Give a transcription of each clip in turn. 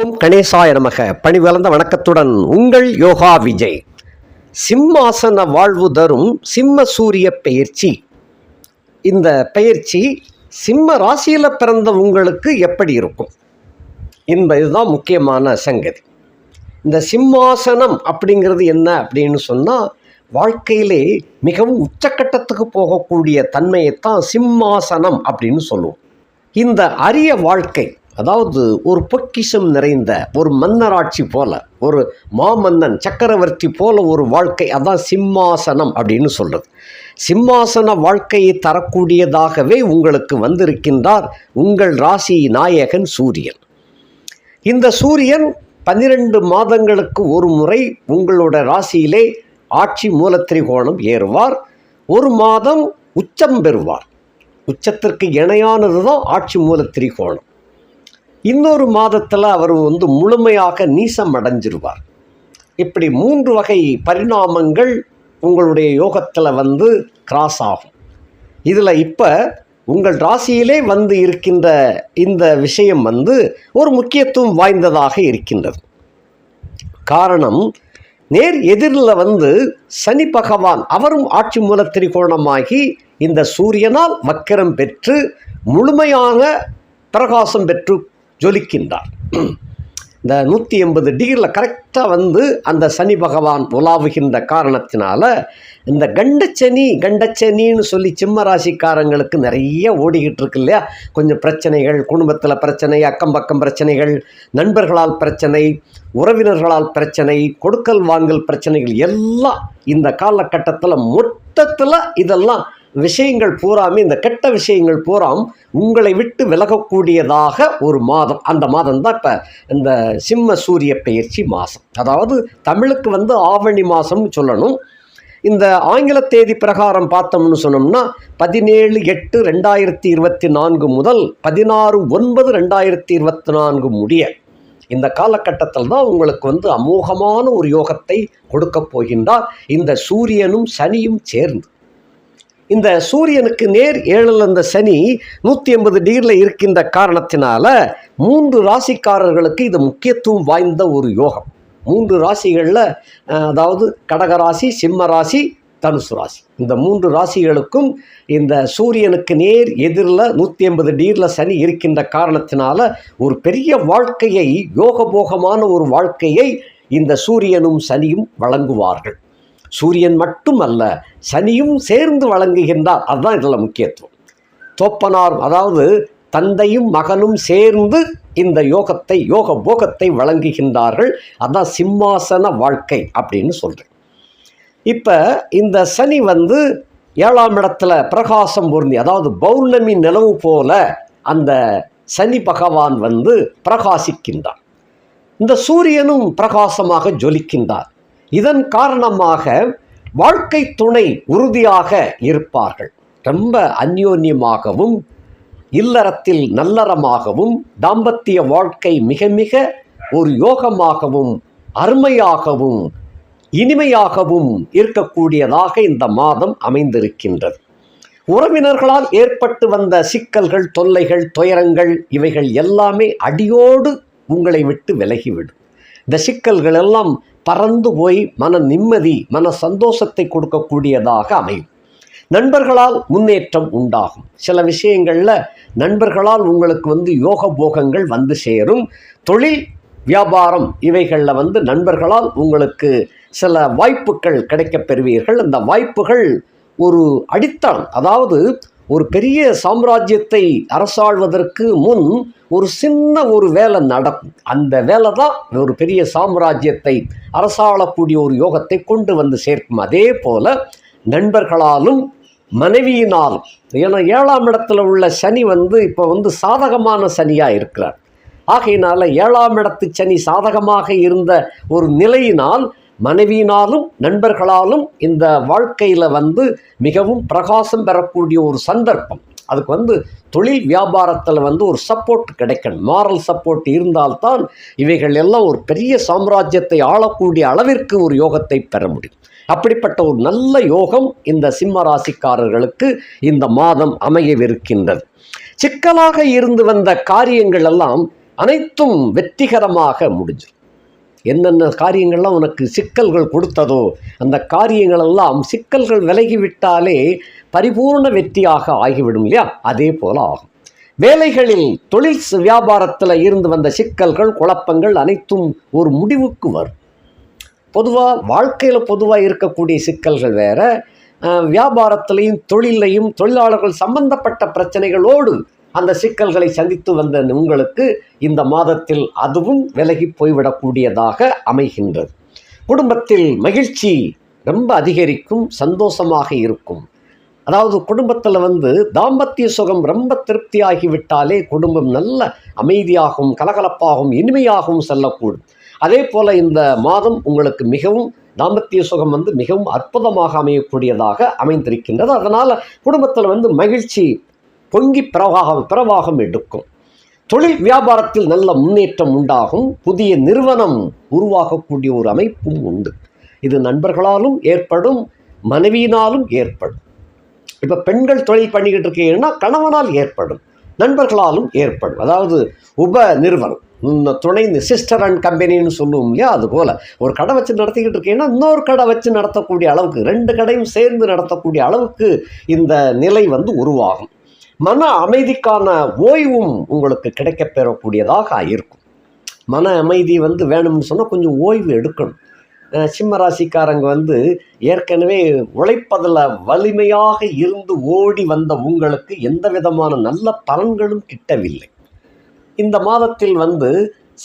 ஓம் கணேசாய நமக. பணிவளர்ந்த வணக்கத்துடன் உங்கள் யோகா விஜய். சிம்மாசன வாழ்வு தரும் சிம்ம சூரிய பெயர்ச்சி. இந்த பெயர்ச்சி சிம்ம ராசியில் பிறந்த உங்களுக்கு எப்படி இருக்கும்? என்பது தான் முக்கியமான சங்கதி. இந்த சிம்மாசனம் அப்படிங்கிறது என்ன அப்படின்னு சொன்னால் வாழ்க்கையிலே மிகவும் உச்சக்கட்டத்துக்கு போகக்கூடிய தன்மையைத்தான் சிம்மாசனம் அப்படின்னு சொல்லுவோம். இந்த அரிய வாழ்க்கை அதாவது ஒரு பொக்கிஷம் நிறைந்த ஒரு மன்னராட்சி போல ஒரு மாமன்னன் சக்கரவர்த்தி போல ஒரு வாழ்க்கை அதான் சிம்மாசனம் அப்படின்னு சொல்கிறது சிம்மாசன வாழ்க்கையை தரக்கூடியதாகவே உங்களுக்கு வந்திருக்கின்றார் உங்கள் ராசி நாயகன் சூரியன். இந்த சூரியன் பன்னிரண்டு மாதங்களுக்கு ஒரு முறை உங்களோட ராசியிலே ஆட்சி மூலத்திரிகோணம் ஏறுவார். ஒரு மாதம் உச்சம் பெறுவார். உச்சத்திற்கு இணையானது தான் ஆட்சி மூலத்திரிகோணம். இன்னொரு மாதத்தில் அவர் வந்து முழுமையாக நீசம் அடைஞ்சிருவார் இப்படி மூன்று வகை பரிணாமங்கள் உங்களுடைய யோகத்தில் வந்து கிராஸ் ஆகும். இதில் இப்போ உங்கள் ராசியிலே வந்து இருக்கின்ற இந்த விஷயம் வந்து ஒரு முக்கியத்துவம் வாய்ந்ததாக இருக்கின்றது. காரணம் நேர் எதிரில் வந்து சனி பகவான் அவரும் ஆட்சி மூல திரிகோணமாகி இந்த சூரியனால் வக்கிரம் பெற்று முழுமையாக பிரகாசம் பெற்று ஜொலிக்கின்றார். இந்த நூற்றி எண்பது டிகிரியில் கரெக்டாக வந்து அந்த சனி பகவான் உலாவுகின்ற காரணத்தினால இந்த கண்டச்சனி கண்டச்சனின்னு சொல்லி சிம்ம ராசிக்காரங்களுக்கு நிறைய ஓடிக்கிட்டு இருக்கு இல்லையா? கொஞ்சம் பிரச்சனைகள் குடும்பத்தில் பிரச்சனை அக்கம் பக்கம் பிரச்சனைகள் நண்பர்களால் பிரச்சனை உறவினர்களால் பிரச்சனை கொடுக்கல் வாங்கல் பிரச்சனைகள் எல்லாம் இந்த காலகட்டத்தில் மொத்தத்தில் இதெல்லாம் விஷயங்கள் பூராமே இந்த கெட்ட விஷயங்கள் பூராம் உங்களை விட்டு விலகக்கூடியதாக ஒரு மாதம். அந்த மாதம் தான் இப்போ இந்த சிம்ம சூரிய பெயர்ச்சி மாதம். அதாவது தமிழுக்கு வந்து ஆவணி மாதம்னு சொல்லணும். இந்த ஆங்கில தேதி பிரகாரம் பார்த்தோம்னு சொன்னோம்னா பதினேழு எட்டு ரெண்டாயிரத்தி இருபத்தி நான்கு முதல் பதினாறு ஒன்பது ரெண்டாயிரத்தி இருபத்தி நான்கு முடிய இந்த காலகட்டத்தில் தான் உங்களுக்கு வந்து அமோகமான ஒரு யோகத்தை கொடுக்கப் போகின்றார். இந்த சூரியனும் சனியும் சேர்ந்து. இந்த சூரியனுக்கு நேர் ஏழில் அந்த சனி நூற்றி எண்பது டிகிரியில் இருக்கின்ற காரணத்தினால மூன்று ராசிக்காரர்களுக்கு இது முக்கியத்துவம் வாய்ந்த ஒரு யோகம். மூன்று ராசிகளில் அதாவது கடகராசி சிம்ம ராசி தனுசு ராசி. இந்த மூன்று ராசிகளுக்கும் இந்த சூரியனுக்கு நேர் எதிரில் நூற்றி ஐம்பது டிகிரியில் சனி இருக்கின்ற காரணத்தினால ஒரு பெரிய வாழ்க்கையை யோகபோகமான ஒரு வாழ்க்கையை இந்த சூரியனும் சனியும் வழங்குவார்கள். சூரியன் மட்டும் அல்ல சனியும் சேர்ந்து வழங்குகின்றார். அதுதான் இதில் முக்கியத்துவம். தோப்பனார் அதாவது தந்தையும் மகனும் சேர்ந்து இந்த யோகத்தை யோக போகத்தை வழங்குகின்றார்கள். அதான் சிம்மாசன வாழ்க்கை அப்படின்னு சொல்கிறேன் இப்போ இந்த சனி வந்து ஏழாம் இடத்துல பிரகாசம் பொருந்தி அதாவது பௌர்ணமி நிலவு போல அந்த சனி பகவான் வந்து பிரகாசிக்கின்றார். இந்த சூரியனும் பிரகாசமாக ஜொலிக்கின்றார். இதன் காரணமாக வாழ்க்கை துணை உறுதியாக இருப்பார்கள். ரொம்ப அந்யோன்யமாகவும் இல்லறத்தில் நல்லறமாகவும் தாம்பத்திய வாழ்க்கை மிக மிக ஒரு யோகமாகவும் அருமையாகவும் இனிமையாகவும் இருக்கக்கூடியதாக இந்த மாதம் அமைந்திருக்கின்றது. உறவினர்களால் ஏற்பட்டு வந்த சிக்கல்கள் தொல்லைகள் துயரங்கள் இவைகள் எல்லாமே அடியோடு உங்களை விட்டு விலகிவிடும். இந்த சிக்கல்கள் எல்லாம் பறந்து போய் மன நிம்மதி மன சந்தோஷத்தை கொடுக்கக்கூடியதாக அமையும். நண்பர்களால் முன்னேற்றம் உண்டாகும். சில விஷயங்களில் நண்பர்களால் உங்களுக்கு வந்து யோக போகங்கள் வந்து சேரும். தொழில் வியாபாரம் இவைகளில் வந்து நண்பர்களால் உங்களுக்கு சில வாய்ப்புகள் கிடைக்கப் பெறுவீர்கள். அந்த வாய்ப்புகள் ஒரு அடித்தளம். அதாவது ஒரு பெரிய சாம்ராஜ்யத்தை அரசாழ்வதற்கு முன் ஒரு சின்ன ஒரு வேலை நடக்கும். அந்த வேலை தான் ஒரு பெரிய சாம்ராஜ்யத்தை அரசாளக்கூடிய ஒரு யோகத்தை கொண்டு வந்து சேர்க்கும். அதே போல் நண்பர்களாலும் மனைவியினாலும். ஏன்னா ஏழாம் இடத்துல உள்ள சனி வந்து இப்போ வந்து சாதகமான சனியாக இருக்கிறார். ஆகையினால ஏழாம் இடத்து சனி சாதகமாக இருந்த ஒரு நிலையினால் மனைவியினாலும் நண்பர்களாலும் இந்த வாழ்க்கையில் வந்து மிகவும் பிரகாசம் பெறக்கூடிய ஒரு சந்தர்ப்பம். அதுக்கு வந்து தொழில் வியாபாரத்தில் வந்து ஒரு சப்போர்ட் கிடைக்கணும். மாரல் சப்போர்ட் இருந்தால்தான் இவைகள் எல்லாம் ஒரு பெரிய சாம்ராஜ்யத்தை ஆளக்கூடிய அளவிற்கு ஒரு யோகத்தை பெற முடியும். அப்படிப்பட்ட ஒரு நல்ல யோகம் இந்த சிம்ம ராசிக்காரர்களுக்கு இந்த மாதம் அமையவிருக்கின்றது. சிக்கலாக இருந்து வந்த காரியங்கள் எல்லாம் அனைத்தும் வெற்றிகரமாக முடிஞ்சிடும். என்னென்ன காரியங்கள்லாம் உனக்கு சிக்கல்கள் கொடுத்ததோ அந்த காரியங்களெல்லாம் சிக்கல்கள் விலகிவிட்டாலே பரிபூர்ண வெற்றியாக ஆகிவிடும் இல்லையா? அதே போல ஆகும். வேலைகளில் தொழில் வியாபாரத்தில் இருந்து வந்த சிக்கல்கள் குழப்பங்கள் அனைத்தும் ஒரு முடிவுக்கு வரும். பொதுவாக வாழ்க்கையில் பொதுவாக இருக்கக்கூடிய சிக்கல்கள் வேற வியாபாரத்திலையும் தொழிலையும் தொழிலாளர்கள் சம்பந்தப்பட்ட பிரச்சனைகளோடு அந்த சிக்கல்களை சந்தித்து வந்த உங்களுக்கு இந்த மாதத்தில் அதுவும் விலகி போய்விடக்கூடியதாக அமைகின்றது. குடும்பத்தில் மகிழ்ச்சி ரொம்ப அதிகரிக்கும் சந்தோஷமாக இருக்கும். அதாவது குடும்பத்தில் வந்து தாம்பத்திய சுகம் ரொம்ப திருப்தியாகிவிட்டாலே குடும்பம் நல்ல அமைதியாகவும் கலகலப்பாகவும் இனிமையாகவும் செல்லக்கூடும். அதே போல் இந்த மாதம் உங்களுக்கு மிகவும் தாம்பத்திய சுகம் வந்து மிகவும் அற்புதமாக அமையக்கூடியதாக அமைந்திருக்கின்றது. அதனால் குடும்பத்தில் வந்து மகிழ்ச்சி பொங்கி பிரவாகம் பிரவாகம் எடுக்கும். தொழில் வியாபாரத்தில் நல்ல முன்னேற்றம் உண்டாகும். புதிய நிறுவனம் உருவாகக்கூடிய ஒரு அமைப்பும் உண்டு. இது நண்பர்களாலும் ஏற்படும் மனைவியினாலும் ஏற்படும். இப்போ பெண்கள் தொழில் பண்ணிக்கிட்டு இருக்கீங்கன்னா கணவனால் ஏற்படும் நண்பர்களாலும் ஏற்படும். அதாவது உப நிறுவனம் இந்த துணை சிஸ்டர் அண்ட் கம்பெனின்னு சொல்லுவோம் இல்லையா? அது போல். ஒரு கடை வச்சு நடத்திக்கிட்டு இருக்கீங்கன்னா இன்னொரு கடை வச்சு நடத்தக்கூடிய அளவுக்கு ரெண்டு கடையும் சேர்ந்து நடத்தக்கூடிய அளவுக்கு இந்த நிலை வந்து உருவாகும். மன அமைதிக்கான ஓய்வும் உங்களுக்கு கிடைக்கப்பெறக்கூடியதாக இருக்கும் மன அமைதி வந்து வேணும்னு சொன்னால் கொஞ்சம் ஓய்வு எடுக்கணும். சிம்ம ராசிக்காரங்க வந்து ஏற்கனவே உழைப்பதில் வலிமையாக இருந்து ஓடி வந்த உங்களுக்கு எந்த விதமான நல்ல பலன்களும் கிட்டவில்லை. இந்த மாதத்தில் வந்து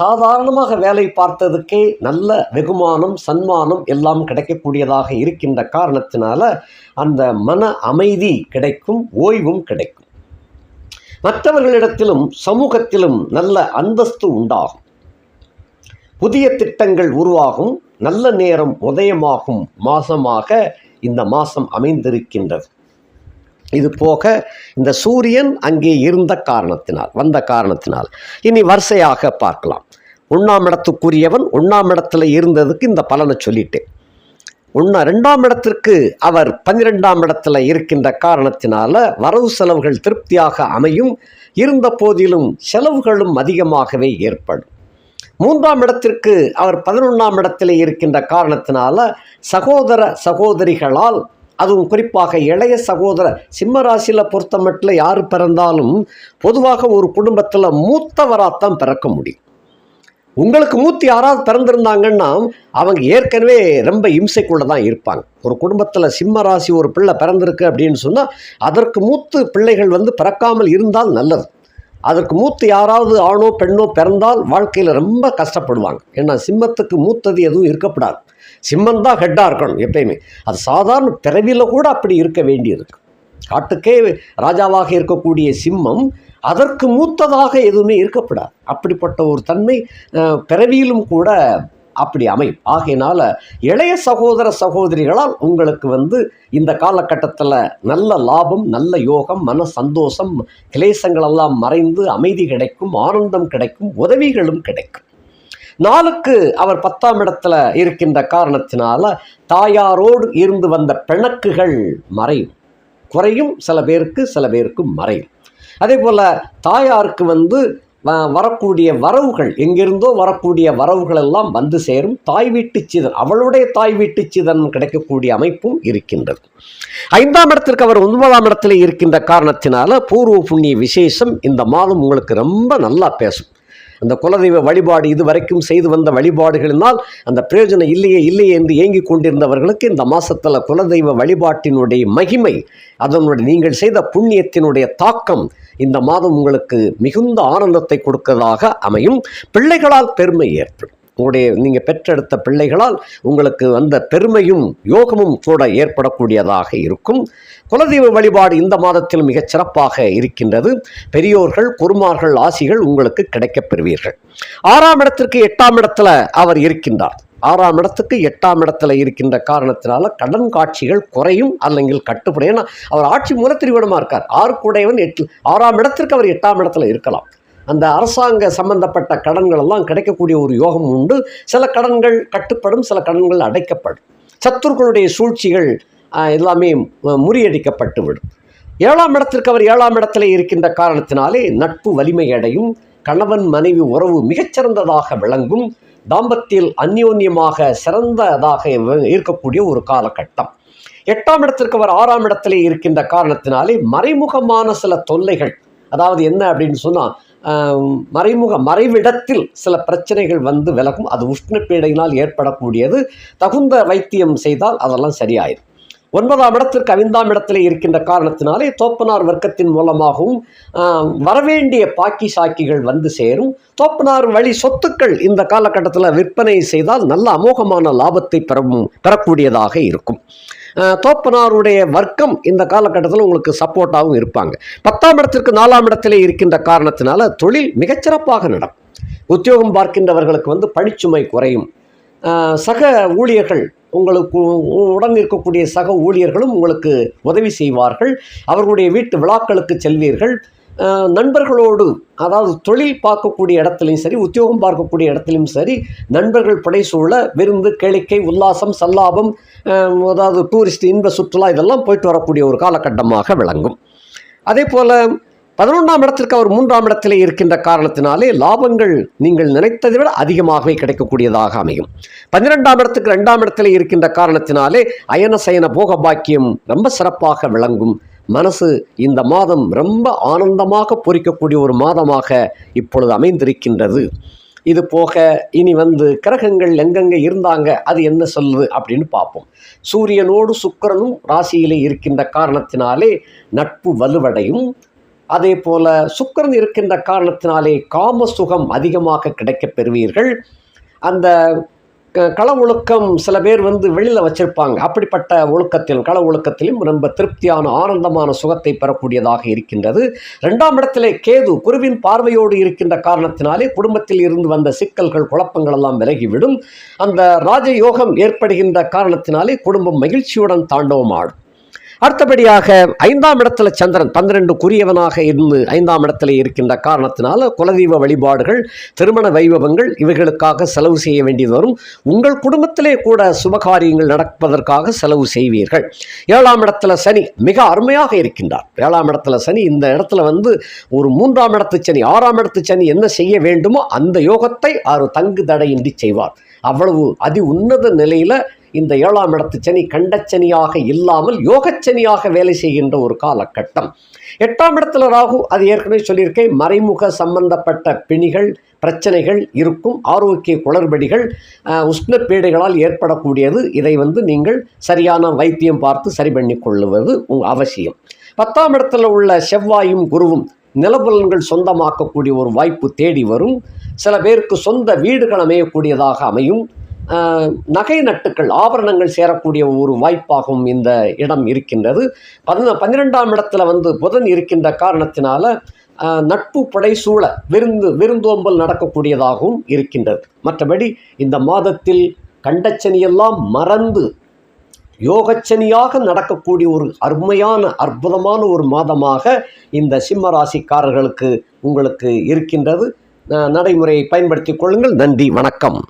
சாதாரணமாக வேலை பார்த்ததுக்கே நல்ல வெகுமானம் சன்மானம் எல்லாம் கிடைக்கக்கூடியதாக இருக்கின்ற காரணத்தினால அந்த மன அமைதி கிடைக்கும் ஓய்வும் கிடைக்கும். மற்றவர்களிடத்திலும் சமூகத்திலும் நல்ல அந்தஸ்து உண்டாகும். புதிய திட்டங்கள் உருவாகும் நல்ல நேரம் உதயமாகும் மாசமாக இந்த மாதம் அமைந்திருக்கின்றது. இது போக இந்த சூரியன் அங்கே இருந்த காரணத்தினால் வந்த காரணத்தினால். இனி வரிசையாக பார்க்கலாம். ஒன்றாம் இடத்துக்குரியவன் ஒன்றாம் இடத்துல இருந்ததுக்கு இந்த பலனை சொல்லிட்டேன். உன்ன ரெண்டாம் இடத்திற்கு அவர் பன்னிரெண்டாம் இடத்துல இருக்கின்ற காரணத்தினால வரவு செலவுகள் திருப்தியாக அமையும். இருந்த போதிலும் செலவுகளும் அதிகமாகவே ஏற்படும். மூன்றாம் இடத்திற்கு அவர் பதினொன்றாம் இடத்தில் இருக்கின்ற காரணத்தினால சகோதர சகோதரிகளால் அதுவும் குறிப்பாக இளைய சகோதர சிம்மராசியில் பொறுத்தமட்டில் பொறுத்த மட்டும் யார் பிறந்தாலும் பொதுவாக ஒரு குடும்பத்தில் மூத்தவராகத்தான் பிறக்க முடியும். உங்களுக்கு மூத்து யாராவது பிறந்திருந்தாங்கன்னா அவங்க ஏற்கனவே ரொம்ப இம்சைக்குள்ள தான் இருப்பாங்க. ஒரு குடும்பத்தில் சிம்ம ராசி ஒரு பிள்ளை பிறந்திருக்கு அப்படின்னு சொன்னால் அதற்கு மூத்து பிள்ளைகள் வந்து பிறக்காமல் இருந்தால் நல்லது. அதற்கு மூத்து யாராவது ஆணோ பெண்ணோ பிறந்தால் வாழ்க்கையில் ரொம்ப கஷ்டப்படுவாங்க. ஏன்னா சிம்மத்துக்கு மூத்தது எதுவும் இருக்கப்படாது சிம்மம் தான் ஹெட்டாக இருக்கணும் எப்பயுமே. அது சாதாரண பிறவியில் கூட அப்படி இருக்க வேண்டியிருக்கு. காட்டுக்கே ராஜாவாக இருக்கக்கூடிய சிம்மம் அதற்கு மூத்ததாக எதுவுமே இருக்கப்படாது. அப்படிப்பட்ட ஒரு தன்மை பிறவியிலும் கூட அப்படி அமையும். ஆகையினால இளைய சகோதர சகோதரிகளால் உங்களுக்கு வந்து இந்த காலகட்டத்தில் நல்ல லாபம் நல்ல யோகம் மன சந்தோஷம் கிளேசங்களெல்லாம் மறைந்து அமைதி கிடைக்கும் ஆனந்தம் கிடைக்கும் உதவிகளும் கிடைக்கும். நாளுக்கு அவர் பத்தாம் இடத்துல இருக்கின்ற காரணத்தினால தாயாரோடு இருந்து வந்த பிணக்குகள் மறையும். குறையும் சில பேருக்கு சில பேருக்கு மறையும். அதே போல் தாயாருக்கு வந்து வ- வரக்கூடிய வரவுகள் எங்கிருந்தோ வரக்கூடிய வரவுகள் எல்லாம் வந்து சேரும். தாய் வீட்டு சிதன் அவளுடைய தாய் வீட்டு சிதன் கிடைக்கக்கூடிய அமைப்பும் இருக்கின்றது. ஐந்தாம் இடத்திற்கு அவர் ஒன்பதாம் இடத்துல இருக்கின்ற காரணத்தினால பூர்வ புண்ணிய விசேஷம் இந்த மாதம் உங்களுக்கு ரொம்ப நல்லா பேசும். அந்த குலதெய்வ வழிபாடு இதுவரைக்கும் செய்து வந்த வழிபாடுகளினால் அந்த பிரயோஜனம் இல்லையே இல்லையே என்று ஏங்கிக் கொண்டிருந்தவர்களுக்கு இந்த மாதத்தில் குலதெய்வ வழிபாட்டினுடைய மகிமை அதனுடைய நீங்கள் செய்த புண்ணியத்தினுடைய தாக்கம் இந்த மாதம் உங்களுக்கு மிகுந்த ஆனந்தத்தை கொடுக்கதாக அமையும். பிள்ளைகளால் பெருமை ஏற்படும். உங்களுடைய நீங்கள் பெற்றெடுத்த பிள்ளைகளால் உங்களுக்கு வந்த பெருமையும் யோகமும் கூட ஏற்படக்கூடியதாக இருக்கும். குலதெய்வ வழிபாடு இந்த மாதத்தில் மிகச் சிறப்பாக இருக்கின்றது. பெரியோர்கள் குருமார்கள் ஆசிகள் உங்களுக்கு கிடைக்கப் பெறுவீர்கள். ஆறாம் இடத்திற்கு எட்டாம் இடத்துல அவர் இருக்கின்றார். ஆறாம் இடத்துக்கு எட்டாம் இடத்துல இருக்கின்ற காரணத்தினால கடன் காட்சிகள் குறையும் அல்லங்கில் கட்டுப்படும். ஏன்னா அவர் ஆட்சி மூலத்திரிவிடமாக இருக்கார். ஆறுக்குடையவன் எட்டு ஆறாம் இடத்திற்கு அவர் எட்டாம் இடத்துல இருக்கலாம். அந்த அரசாங்க சம்பந்தப்பட்ட கடன்கள் எல்லாம் கிடைக்கக்கூடிய ஒரு யோகம் உண்டு. சில கடன்கள் கட்டுப்படும் சில கடன்கள் அடைக்கப்படும். சத்துருக்களுடைய சூழ்ச்சிகள் எல்லாமே முறியடிக்கப்பட்டு விடும் ஏழாம் இடத்திற்கு அவர் ஏழாம் இடத்திலே இருக்கின்ற காரணத்தினாலே நட்பு வலிமை அடையும். கணவன் மனைவி உறவு மிகச்சிறந்ததாக விளங்கும். தாம்பத்தியில் அந்யோன்யமாக சிறந்ததாக இருக்கக்கூடிய ஒரு காலகட்டம். எட்டாம் இடத்திற்கு அவர் ஆறாம் இடத்திலே இருக்கின்ற காரணத்தினாலே மறைமுகமான சில தொல்லைகள். அதாவது என்ன அப்படின்னு சொன்னால் மறைமுக மறைவிடத்தில் சில பிரச்சனைகள் வந்து விலகும். அது உஷ்ணப்பீடையினால் ஏற்படக்கூடியது. தகுந்த வைத்தியம் செய்தால் அதெல்லாம் சரியாயிடும் ஒன்பதாம் இடத்திற்கு ஐந்தாம் இடத்திலே இருக்கின்ற காரணத்தினாலே தோப்பனார் வர்க்கத்தின் மூலமாகவும் வரவேண்டிய பாக்கி சாக்கிகள் வந்து சேரும். தோப்பனார் வழி சொத்துக்கள் இந்த காலகட்டத்தில் விற்பனை செய்தால் நல்ல அமோகமான லாபத்தை பெறவும் பெறக்கூடியதாக இருக்கும். தோப்பனாருடைய வர்க்கம் இந்த காலகட்டத்தில் உங்களுக்கு சப்போர்ட்டாகவும் இருப்பாங்க. பத்தாம் இடத்திற்கு நாலாம் இடத்திலே இருக்கின்ற காரணத்தினால தொழில் மிகச்சிறப்பாக நடக்கும். உத்தியோகம் பார்க்கின்றவர்களுக்கு வந்து பணிச்சுமை குறையும். சக ஊழியர்கள் உங்களுக்கு உடன் இருக்கக்கூடிய சக ஊழியர்களும் உங்களுக்கு உதவி செய்வார்கள். அவர்களுடைய வீட்டு விழாக்களுக்கு செல்வீர்கள். நண்பர்களோடு அதாவது தொழில் பார்க்கக்கூடிய இடத்துலையும் சரி உத்தியோகம் பார்க்கக்கூடிய இடத்துலையும் சரி நண்பர்கள் படைசூழ விருந்து கேளிக்கை உல்லாசம் சல்லாபம் அதாவது டூரிஸ்ட் இன்ப சுற்றுலா இதெல்லாம் போயிட்டு வரக்கூடிய ஒரு காலகட்டமாக விளங்கும். அதே போல் பதினொன்றாம் இடத்திற்கு அவர் மூன்றாம் இடத்திலே இருக்கின்ற காரணத்தினாலே லாபங்கள் நீங்கள் நினைத்ததை விட அதிகமாகவே கிடைக்கக்கூடியதாக அமையும். பன்னிரெண்டாம் இடத்துக்கு ரெண்டாம் இடத்திலே இருக்கின்ற காரணத்தினாலே அயன சயன போக பாக்கியம் ரொம்ப சிறப்பாக விளங்கும். மனசு இந்த மாதம் ரொம்ப ஆனந்தமாக பொறிக்கக்கூடிய ஒரு மாதமாக இப்பொழுது அமைந்திருக்கின்றது. இது போக இனி வந்து கிரகங்கள் எங்கெங்கே இருந்தாங்க அது என்ன சொல்லுது அப்படின்னு பார்ப்போம். சூரியனோடு சுக்கிரனும் ராசியிலே இருக்கின்ற காரணத்தினாலே நட்பு வலுவடையும். அதே போல சுக்கரன் இருக்கின்ற காரணத்தினாலே காம சுகம் அதிகமாக கிடைக்கப் பெறுவீர்கள். அந்த கள ஒழுக்கம் சில பேர் வந்து வெளியில் வச்சிருப்பாங்க. அப்படிப்பட்ட ஒழுக்கத்தில் கள ஒழுக்கத்திலும் ரொம்ப திருப்தியான ஆனந்தமான சுகத்தை பெறக்கூடியதாக இருக்கின்றது. ரெண்டாம் இடத்திலே கேது குருவின் பார்வையோடு இருக்கின்ற காரணத்தினாலே குடும்பத்தில் இருந்து வந்த சிக்கல்கள் குழப்பங்கள் எல்லாம் விலகிவிடும். அந்த ராஜயோகம் ஏற்படுகின்ற காரணத்தினாலே குடும்பம் மகிழ்ச்சியுடன் தாண்டவமாடும். அடுத்தபடியாக ஐந்தாம் இடத்துல சந்திரன் பன்னிரண்டு குறியவனாக இருந்து ஐந்தாம் இடத்துல இருக்கின்ற காரணத்தினால குலதெய்வ வழிபாடுகள் திருமண வைபவங்கள் இவைகளுக்காக செலவு செய்ய வேண்டியது வரும். உங்கள் குடும்பத்திலே கூட சுபகாரியங்கள் நடப்பதற்காக செலவு செய்வீர்கள். ஏழாம் இடத்துல சனி மிக அருமையாக இருக்கின்றார். ஏழாம் இடத்துல சனி இந்த இடத்துல வந்து ஒரு மூன்றாம் இடத்து சனி ஆறாம் இடத்து சனி என்ன செய்ய வேண்டுமோ அந்த யோகத்தை அவர் தங்கு தடையின்றி செய்வார். அவ்வளவு அதி உன்னத நிலையில் இந்த ஏழாம் இடத்து சனி கண்டச்சனியாக இல்லாமல் யோகச்சனியாக வேலை செய்கின்ற ஒரு காலகட்டம். எட்டாம் இடத்துல ராகு அது ஏற்கனவே சொல்லியிருக்கேன் மறைமுக சம்பந்தப்பட்ட பிணிகள் பிரச்சனைகள் இருக்கும் ஆரோக்கிய குளறுபடிகள் உஷ்ண பீடைகளால் ஏற்படக்கூடியது. இதை வந்து நீங்கள் சரியான வைத்தியம் பார்த்து சரி பண்ணி கொள்ளுவது உங்க அவசியம். பத்தாம் இடத்துல உள்ள செவ்வாயும் குருவும் நிலபுலன்கள் சொந்தமாக்கக்கூடிய ஒரு வாய்ப்பு தேடி வரும். சில பேருக்கு சொந்த வீடுகள் அமையக்கூடியதாக அமையும். நகை நட்டுக்கள் ஆபரணங்கள் சேரக்கூடிய ஒரு வாய்ப்பாகவும் இந்த இடம் இருக்கின்றது. பதின பன்னிரெண்டாம் இடத்துல வந்து புதன் இருக்கின்ற காரணத்தினால நட்பு படை சூழ விருந்து விருந்தோம்பல் நடக்கக்கூடியதாகவும் இருக்கின்றது. மற்றபடி இந்த மாதத்தில் கண்டச்சனியெல்லாம் மறந்து யோகச்சனியாக நடக்கக்கூடிய ஒரு அருமையான அற்புதமான ஒரு மாதமாக இந்த சிம்ம ராசிக்காரர்களுக்கு உங்களுக்கு இருக்கின்றது. நடைமுறையை பயன்படுத்திக் கொள்ளுங்கள். நன்றி வணக்கம்.